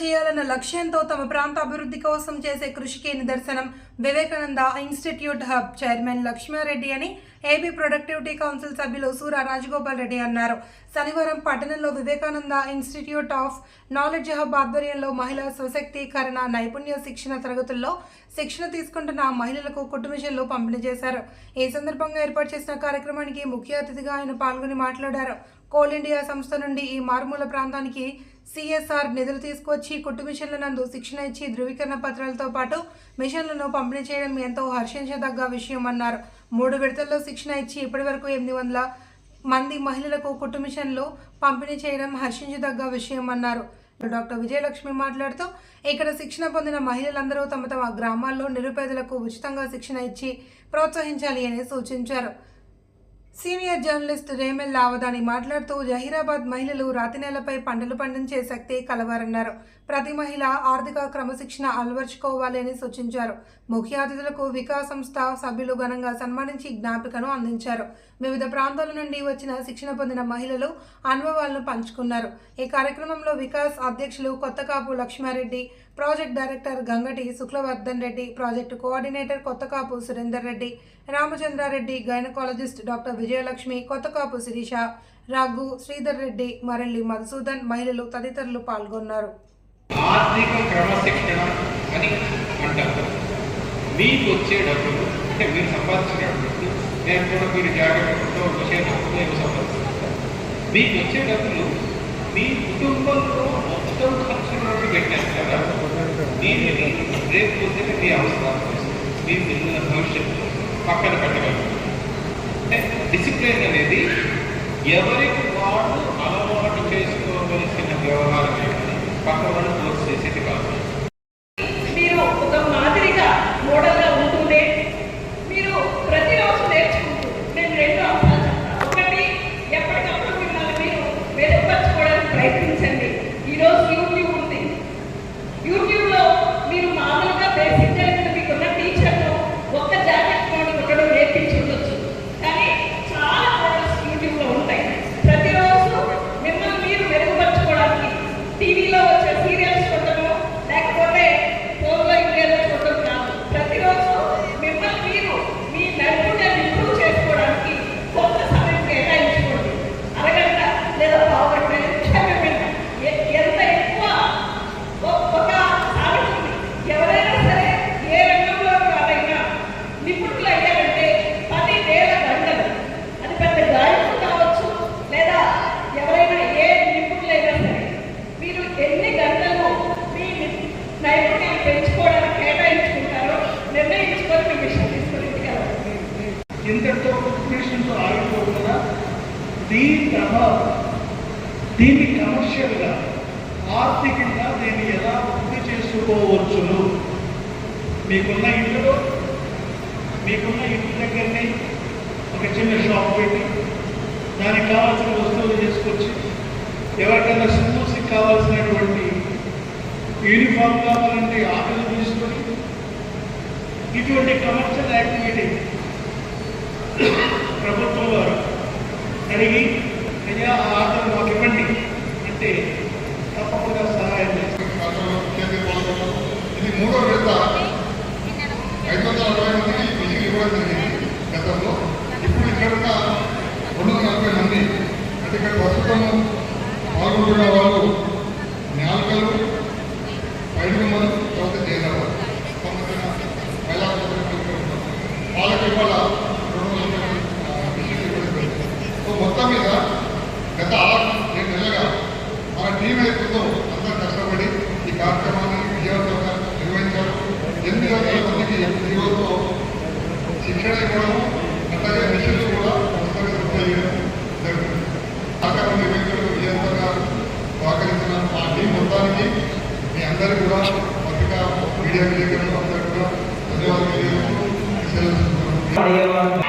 చేయాలన్న లక్ష్యంతో తమ ప్రాంత అభివృద్ధి కోసం చేసే కృషికి నిదర్శనం Vivekananda institute hub chairman Lakshma Reddy అని ఏపీ ప్రొడక్టివిటీ కౌన్సిల్ సభ్యులు సూర రాజగోపాల్ రెడ్డి అన్నారు. శనివారం పట్టణంలో Vivekananda institute of knowledge hub ఆధ్వర్యంలో మహిళా సశక్తీకరణ నైపుణ్య శిక్షణ తరగతుల్లో శిక్షణ తీసుకుంటున్న మహిళలకు కుటుంబశీలు పంపిణీ చేశారు. ఈ సందర్భంగా ఏర్పాటు చేసిన కార్యక్రమానికి ముఖ్య అతిథిగా ఆయన పాల్గొని మాట్లాడారు. కోల్ ఇండియా సంస్థ నుండి ఈ మారుమూల ప్రాంతానికి సిఎస్ఆర్ నిధులు తీసుకొచ్చి కుట్టు మిషన్ల నందు శిక్షణ ఇచ్చి ధృవీకరణ పత్రాలతో పాటు మిషన్లను పంపిణీ చేయడం ఎంతో హర్షించదగ్గ విషయం అన్నారు. మూడు విడతల్లో శిక్షణ ఇచ్చి ఇప్పటివరకు ఎనిమిది వందల మంది మహిళలకు కుట్టు మిషన్లు పంపిణీ చేయడం హర్షించదగ్గ విషయం అన్నారు. డాక్టర్ విజయలక్ష్మి మాట్లాడుతూ ఇక్కడ శిక్షణ పొందిన మహిళలందరూ తమ తమ గ్రామాల్లో నిరుపేదలకు ఉచితంగా శిక్షణ ఇచ్చి ప్రోత్సహించాలి అని సూచించారు. సీనియర్ జర్నలిస్ట్ రేమెల్ లావదాని మాట్లాడుతూ జహీరాబాద్ మహిళలు రాతి నేలపై పంటలు పండించే శక్తి కలవారన్నారు. ప్రతి మహిళ ఆర్థిక క్రమశిక్షణ అలవర్చుకోవాలి అని సూచించారు. ముఖ్య అతిథులకు వికాస్ సంస్థ సభ్యులు ఘనంగా సన్మానించి జ్ఞాపికను అందించారు. వివిధ ప్రాంతాల నుండి వచ్చిన శిక్షణ పొందిన మహిళలు అనుభవాలను పంచుకున్నారు. ఈ కార్యక్రమంలో వికాస్ అధ్యక్షులు Kothakapu Lakshma Reddy project director Gangati Shuklavardhan Reddy project coordinator Kothakapu Surender Reddy Ramachandra Reddy gynaecologist doctor Vijayalakshmi Kothakapu Sirisha Raghu Sridhar Reddy మరల్లి Madhusudan మహిళలు తదితరులు పాల్గొన్నారు. ఆర్థిక క్రమశిక్షణ అని అంటారు. మీకు వచ్చే డబ్బులు అంటే మీరు సంపాదించిన డబ్బులు నేను కూడా మీరు జాగ్రత్తతో విషయం ఏమో సంపాదిస్తారు మీకు వచ్చే డబ్బులు మీ కుటుంబంలో మొత్తం ఖర్చులోకి పెట్టారు కదా. దీనిని రేపు పొద్దున మీ అవసరం మీ పిల్లల భవిష్యత్తు పక్కన పెట్టగలరు అంటే డిసిప్లిన్ అనేది ఎవరికి వాళ్ళు అలవాటు చేసుకోవలసిన వ్యవహారమే కానీ నైపుణ్యాన్ని పెంచుకోవడానికి కేటాయించుకుంటారో నిర్ణయించుకొని మీ విషయం తీసుకుని ఇంటికి వెళ్ళండి. ఇంతటితో కాంపిటీషన్తో ఆగిపోకుండా దీని ప్రభావం దీన్ని కమర్షియల్గా ఆర్థికంగా దీన్ని ఎలా వృద్ధి చేసుకోవచ్చును మీకున్న ఇంట్లో మీకున్న ఇంటి దగ్గరనే ఒక చిన్న షాప్ పెట్టి దానికి కావాల్సిన వస్తువులు తీసుకొచ్చి ఎవరికైనా స్కూల్స్కి కావాల్సినటువంటి యూనిఫామ్ కావాలంటే ఆటలు తీసుకొని ఇటువంటి కమర్షియల్ యాక్టివిటీ ప్రభుత్వం వారు అడిగి అయ్యా ఆ ఆటలు మాకు ఇవ్వండి అంటే తప్పకుండా సహాయం చేస్తారు. ఇది మూడో మందికి ఈరోజు శిక్షణ ఇవ్వడం కూడా పుస్తకాలు మీడియా విలేకరులు అందరూ కూడా ధన్యవాదాలు.